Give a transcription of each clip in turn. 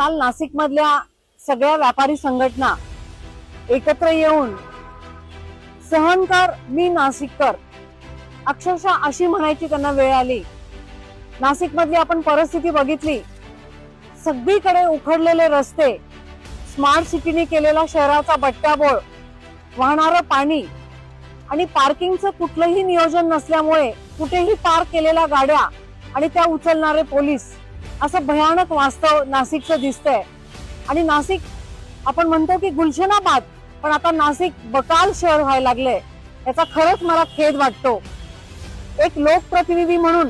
काल नाशिक मधल्या सगळ्या व्यापारी संघटना एकत्र येऊन सहनकर मी नाशिककर. अक्षरशः अशी म्हणायची त्यांना वेळ आली. नाशिक मधली आपण परिस्थिती बघितली. सगळीकडे उखडलेले रस्ते स्मार्ट सिटीने केलेला शहराचा बट्ट्याबोळ वाहणारं पाणी आणि पार्किंगचं कुठलंही नियोजन नसल्यामुळे कुठेही पार्क केलेल्या गाड्या आणि त्या उचलणारे पोलीस असं भयानक वास्तव नाशिकचं दिसतंय. आणि नाशिक आपण म्हणतो की गुलशनाबाद पण आता नाशिक बकाल शहर व्हायला लागलंय. याचा खरंच मला खेद वाटतो. एक लोकप्रतिनिधी म्हणून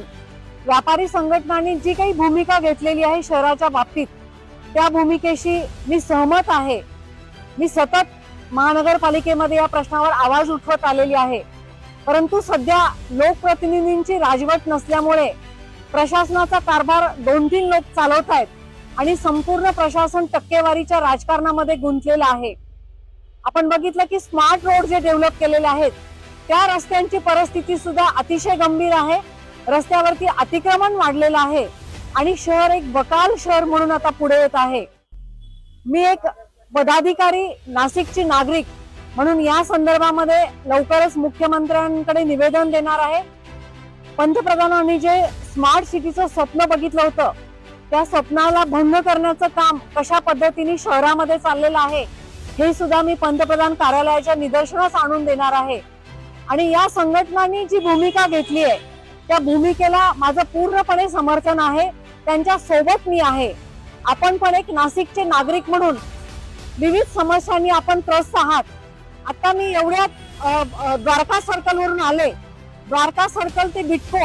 व्यापारी संघटनांनी जी काही भूमिका घेतलेली आहे शहराच्या बाबतीत त्या भूमिकेशी मी सहमत आहे. मी सतत महानगरपालिकेमध्ये या प्रश्नावर आवाज उठवत आलेली आहे. परंतु सध्या लोकप्रतिनिधींची राजवट नसल्यामुळे प्रशासनाचा कारभार दोन तीन लोक चालवत आहेत आणि संपूर्ण प्रशासन टक्केवारीच्या राजकारणामध्ये गुंतलेलं आहे. आपण बघितलं की स्मार्ट रोड जे डेव्हलप केलेले आहेत त्या रस्त्यांची परिस्थिती सुद्धा अतिशय गंभीर आहे. रस्त्यावरती अतिक्रमण वाढलेलं आहे आणि शहर एक बकाल शहर म्हणून आता पुढे येत आहे. मी एक पदाधिकारी नाशिकची नागरिक म्हणून या संदर्भामध्ये लवकरच मुख्यमंत्र्यांकडे निवेदन देणार आहे. पंतप्रधानांनी जे स्मार्ट सिटीचं स्वप्न बघितलं होतं त्या स्वप्नाला भंग करण्याचं काम कशा पद्धतीने शहरामध्ये चाललेलं आहे हे सुद्धा मी पंतप्रधान कार्यालयाच्या निदर्शनास आणून देणार आहे. आणि या संघटनांनी जी भूमिका घेतली आहे त्या भूमिकेला माझं पूर्णपणे समर्थन आहे त्यांच्यासोबत मी आहे. आपण पण एक नाशिकचे नागरिक म्हणून विविध समस्यांनी आपण त्रस्त आहात. आता मी एवढ्या द्वारका सर्कलवरून आले द्वारका सर्कल ते बिटको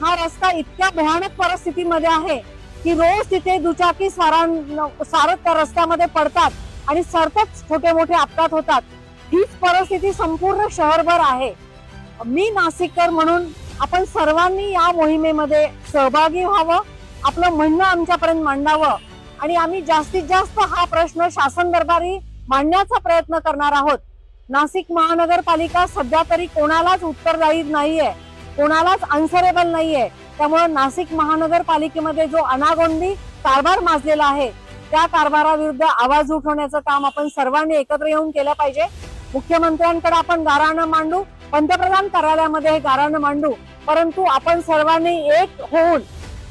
हा रस्ता इतक्या भयानक परिस्थितीमध्ये आहे की रोज तिथे दुचाकी स्वारां सारत त्या रस्त्यामध्ये पडतात आणि सरतच छोटे मोठे अपघात होतात. हीच परिस्थिती संपूर्ण शहरभर आहे. मी नाशिककर म्हणून आपण सर्वांनी या मोहिमेमध्ये सहभागी व्हावं आपलं म्हणणं आमच्यापर्यंत मांडावं आणि आम्ही जास्तीत जास्त हा प्रश्न शासन दरबारी मांडण्याचा प्रयत्न करणार आहोत. नाशिक महानगरपालिका सध्या तरी कोणालाच उत्तरदायी नाहीये कोणालाच अन्सरेबल नाहीये. त्यामुळे नाशिक महानगरपालिकेमध्ये जो अनागोंदी कारभार माजलेला आहे त्या कारभाराविरुद्ध आवाज उठवण्याचं काम आपण सर्वांनी एकत्र येऊन केलं पाहिजे. मुख्यमंत्र्यांकडे आपण गाराणं मांडू पंतप्रधान कार्यालयामध्ये हे गाराणं मांडू परंतु आपण सर्वांनी एक होऊन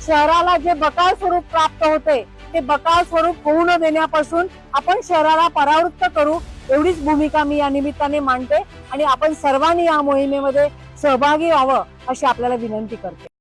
शहराला जे बकाल स्वरूप प्राप्त होते ते बकाल स्वरूप होऊ न देण्यापासून आपण शहराला परावृत्त करू एवढीच भूमिका मी या निमित्ताने मांडते आणि आपण सर्वांनी या मोहिमेमध्ये सहभागी व्हावं अशी आपल्याला विनंती करते.